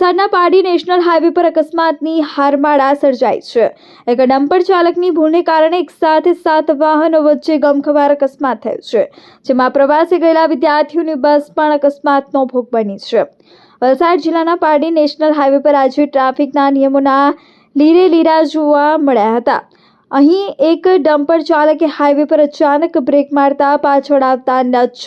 વલસાડના પાડી national highway પર અકસ્માતની હારમાળા સર્જાઈ છે. એક ડમ્પર ચાલકની ભૂલને કારણે એક સાથે સાત વાહનો વચ્ચે ગમખવાર અકસ્માત થયો છે, જેમાં પ્રવાસે ગયેલા વિદ્યાર્થીઓની બસ પણ અકસ્માતનો ભોગ બની છે. વલસાડ જિલ્લાના પારડી નેશનલ હાઈવે પર આજે ટ્રાફિકના નિયમોના લીરે લીરા જોવા મળ્યા હતા. અહીં એક ડમ્પર ચાલકે હાઈવે પર અચાનક બ્રેક મારતા પાછળ આવતા છ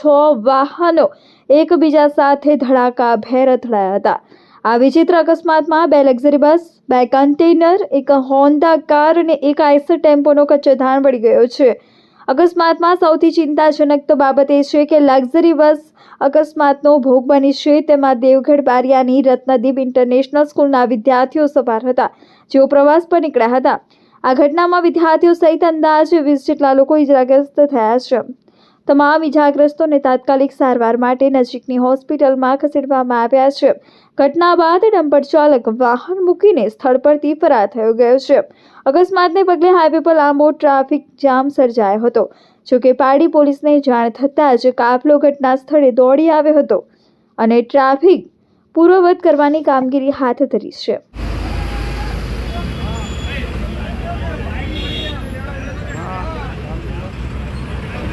વાહનો એકબીજા સાથે ધડાકાભેર અથડાયા હતા. આ વિચિત્ર અકસ્માતમાં બે લક્ઝરી બસ, બે કન્ટેનર, એક હોન્ડા કાર અને એક આઈસર ટેમ્પોનો કચ્ચો પડી ગયો છે. અકસ્માતમાં સૌથી ચિંતાજનક તો બાબત એ છે કે લક્ઝરી બસ અકસ્માતનો ભોગ બની છે તેમાં દેવગઢ બારિયાની રત્નદીપ ઇન્ટરનેશનલ સ્કૂલના વિદ્યાર્થીઓ સવાર હતા, જેઓ પ્રવાસ પર નીકળ્યા હતા. આ ઘટનામાં વિદ્યાર્થીઓ સહિત અંદાજે વીસ જેટલા લોકો ઇજાગ્રસ્ત થયા છે. તમામ ઇજાગ્રસ્તોને તાત્કાલિક સારવાર માટે નજીકની હોસ્પિટલમાં ખસેડવામાં આવ્યા છે. ઘટના બાદ ડમ્પર ચાલક વાહન મૂકીને સ્થળ પરથી ફરાર થયો ગયો છે. અકસ્માતને પગલે હાઈવે પર લાંબો ટ્રાફિક જામ સર્જાયો હતો. જોકે પાડી પોલીસને જાણ થતાં જ કાફલો ઘટના સ્થળે દોડી આવ્યો હતો અને ટ્રાફિક પૂર્વવત કરવાની કામગીરી હાથ ધરી છે.